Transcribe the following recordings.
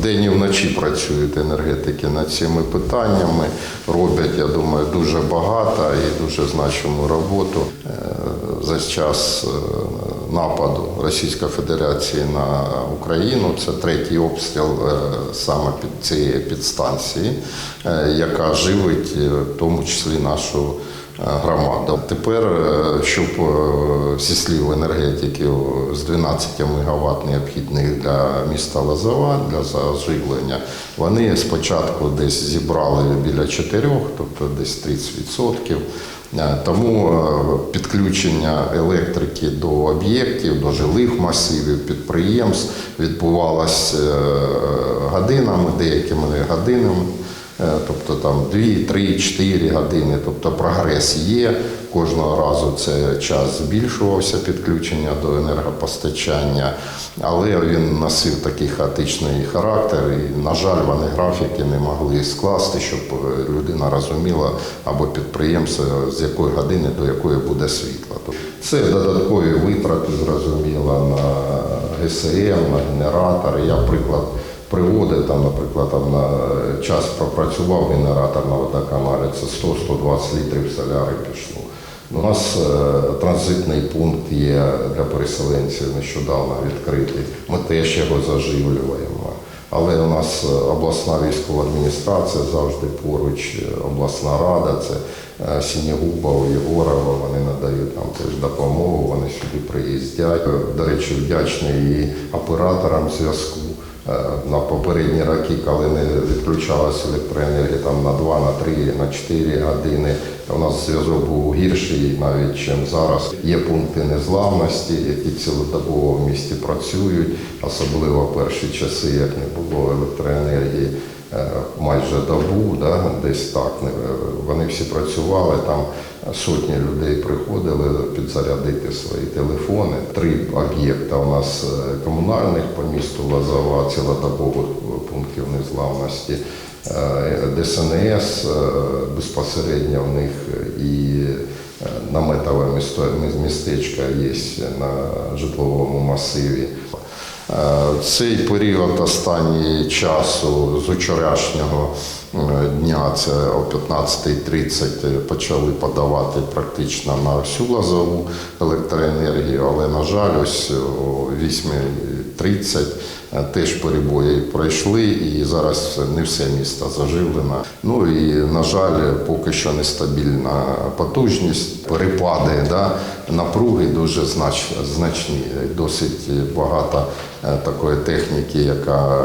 вдень і вночі працюють енергетики над цими питаннями. Роблять, я думаю, дуже багато і дуже значиму роботу. За час е, нападу Російської Федерації на Україну це третій обстріл е, саме під цієї підстанції, е, яка живить в тому числі нашу громаду. Тепер, щоб зі слів енергетиків з 12 МВт необхідних для міста Лозова для заживлення, вони спочатку десь зібрали біля 4, тобто десь 30%. Е, Тому е, підключення електрики до об'єктів, до жилих масивів, підприємств відбувалося е, годинами, деякими годинами. Е, Тобто там 2, 3, 4 години, тобто прогрес є. Кожного разу це час збільшувався підключення до енергопостачання, але він носив такий хаотичний характер. І, на жаль, вони графіки не могли скласти, щоб е, людина розуміла або підприємство, з якої години до якої буде світло. Це додаткові витрати, зрозуміло, на ГСМ, на генератори. Я приклад приводить, там, наприклад, там на час пропрацював генератор на водоканалі, це 100-120 літрів соляри пішло. У нас е, транзитний пункт є для переселенців нещодавно відкритий. Ми теж його заживлюємо. Але у нас е, обласна військова адміністрація завжди поруч, е, обласна рада, це е, Сінігубов, Єгорова, вони надають нам теж допомогу, вони сюди приїздять. Е, До речі, вдячний і операторам зв'язку. Е, На попередні роки, коли не відключалася електроенергія там на 2, на 3, на 4 години, у нас зв'язок був гірший навіть ніж зараз. Є пункти незламності, які цілодобово в місті працюють, особливо перші часи, як не було електроенергії. Е, Майже добу, да, десь так. Вони всі працювали, там сотні людей приходили підзарядити свої телефони. Три об'єкта у нас е, комунальних по місту Лозова, цілодобових пунктів незламності. Е, ДСНС е, безпосередньо в них і е, наметове місто- містечко є на житловому масиві. Е, Цей період останній часу з вчорашнього е, дня, це о 15.30 почали подавати практично на всю лазову електроенергію, але, на жаль, ось о 8.30 е, теж перебої пройшли, і зараз не все місто заживлено. Ну і, на жаль, поки що нестабільна потужність, перепади да, напруги дуже знач, значні. Досить багато е, такої техніки, яка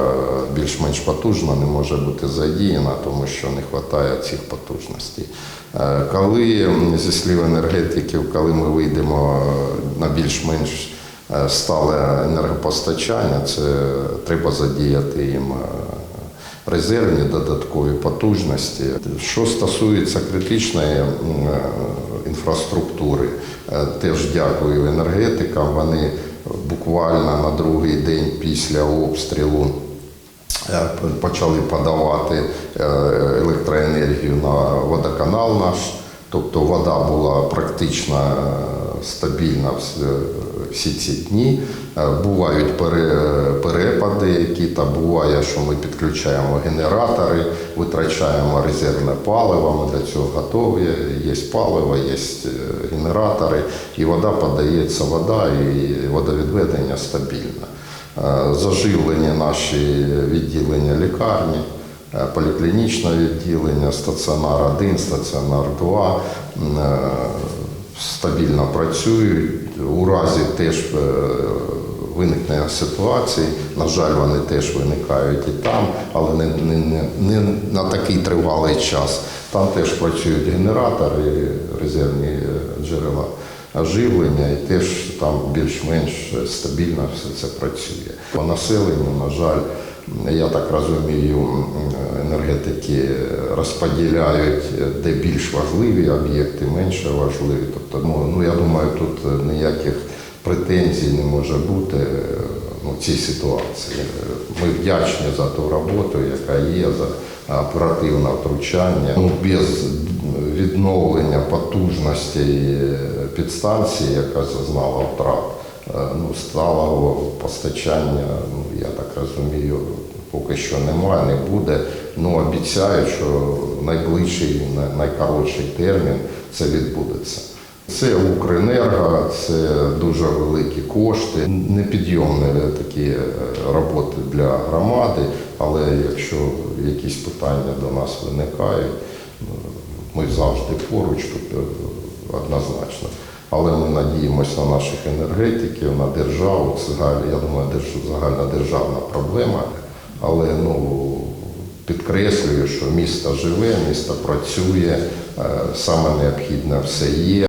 більш-менш потужна, не може бути задіяна, тому що не вистачає цих потужностей. Е, Коли зі слів енергетиків, коли ми вийдемо на більш-менш е, стале енергопостачання, це треба задіяти їм е, резервні додаткові потужності. Що стосується критичної інфраструктури, теж дякую енергетикам. Вони буквально на другий день після обстрілу почали подавати е, електроенергію на водоканал наш. Тобто вода була практично е, стабільна всі ці дні. Е, Бувають перепади, які та буває, що ми підключаємо генератори, витрачаємо резервне паливо. Ми до цього готові. Є паливо, є е, генератори, і вода подається вода, і водовідведення стабільне. Е, Заживлені наші відділення лікарні. Е, поліклінічне відділення, стаціонар 1, стаціонар 2 е, стабільно працюють. У разі теж виникнення ситуації, на жаль, вони теж виникають і там, але не, не, не, на такий тривалий час. Там теж працюють генератори, резервні джерела живлення, і теж там більш-менш стабільно все це працює. По населенню, на жаль, я так розумію, енергетики розподіляють, де більш важливі об'єкти, менше важливі. Тобто, ну, ну я думаю, тут ніяких претензій не може бути ну, цій ситуації. Ми вдячні за ту роботу, яка є, за оперативне втручання. Ну, без відновлення потужності підстанції, яка зазнала втрат, е, ну, сталого постачання, ну, я так розумію, поки що немає, не буде. Ну обіцяю, що найближчий, най- найкоротший термін це відбудеться. Це Укренерго, це дуже великі кошти, непідйомні такі е, роботи для громади. Але якщо якісь питання до нас виникають, ну, ми завжди поруч е, однозначно. Але ми надіємося на наших енергетиків, на державу. Це я думаю, загальна державна проблема. Але ну підкреслюю, що місто живе, місто працює, е, саме необхідне все є.